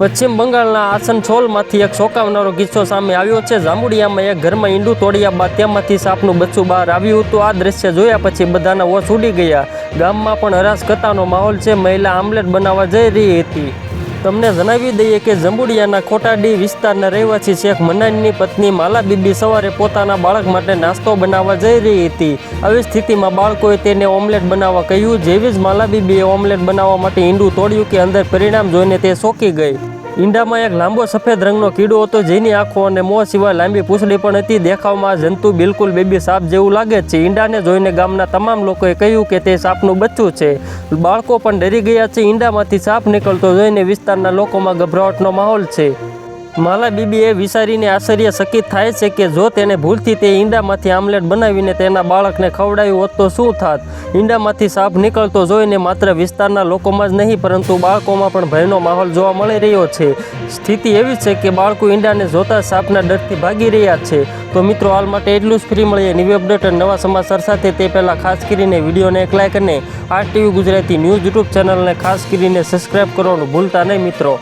પશ્ચિમ બંગાળના આસનસોલમાંથી એક ચોંકાવનારો કિસ્સો સામે આવ્યો છે. જાંબુડિયામાં એક ઘરમાં ઈંડું તોડ્યા બાદ તેમાંથી સાપનું બચ્ચું બહાર આવ્યું હતું. આ દ્રશ્ય જોયા પછી બધાના ઓસ ઉડી ગયા. ગામમાં પણ હરાસકતાનો માહોલ છે. મહિલા આમલેટ બનાવવા જઈ રહી હતી. તમને જણાવી દઈએ કે જંબુડિયાના ખોટાડી વિસ્તારના રહેવાસી શેખ મનાનની પત્ની માલા સવારે પોતાના બાળક માટે નાસ્તો બનાવવા જઈ રહી હતી. આવી સ્થિતિમાં બાળકોએ તેને ઓમલેટ બનાવવા કહ્યું. જેવી જ માલા બીબીએ ઓમલેટ બનાવવા માટે ઈંડું તોડ્યું કે અંદર પરિણામ જોઈને તે ચોંકી ગઈ. ઈંડામાં એક લાંબો સફેદ રંગનો કીડો હતો, જેની આંખો અને મોં સિવાય લાંબી પૂંછડી પણ હતી. દેખાવમાં જંતુ બિલકુલ બેબી સાપ જેવું લાગે છે. ઈંડાને જોઈને ગામના તમામ લોકોએ કહ્યું કે તે સાપનું બચ્ચું છે. બાળકો પણ ડરી ગયા છે. ઈંડામાંથી સાપ નીકળતો જોઈને વિસ્તારના લોકોમાં ગભરાટનો માહોલ છે. માલા બીબી એ વિચારીને આશ્ચર્યચકિત થાય છે કે જો તેને ભૂલથી તે ઈંડામાંથી આમલેટ બનાવીને તેના બાળકને ખવડાવ્યું હોત તો શું થાત? ઈંડામાંથી સાપ નીકળતો જોઈને માત્ર વિસ્તારના લોકોમાં જ નહીં, પરંતુ બાળકોમાં પણ ભયનો માહોલ જોવા મળી રહ્યો છે. સ્થિતિ એવી છે કે બાળકો ઈંડાને જોતા સાપના ડરથી ભાગી રહ્યા છે. તો મિત્રો, હાલ માટે એટલું જ. ફ્રી મળીએ ન્યૂ અપડેટ અને નવા સમાચાર સાથે. તે પહેલાં ખાસ કરીને વિડીયોને એક લાઇક અને R TV Gujarati news YouTube ચેનલને ખાસ કરીને સબસ્ક્રાઈબ કરવાનું ભૂલતા નહીં મિત્રો.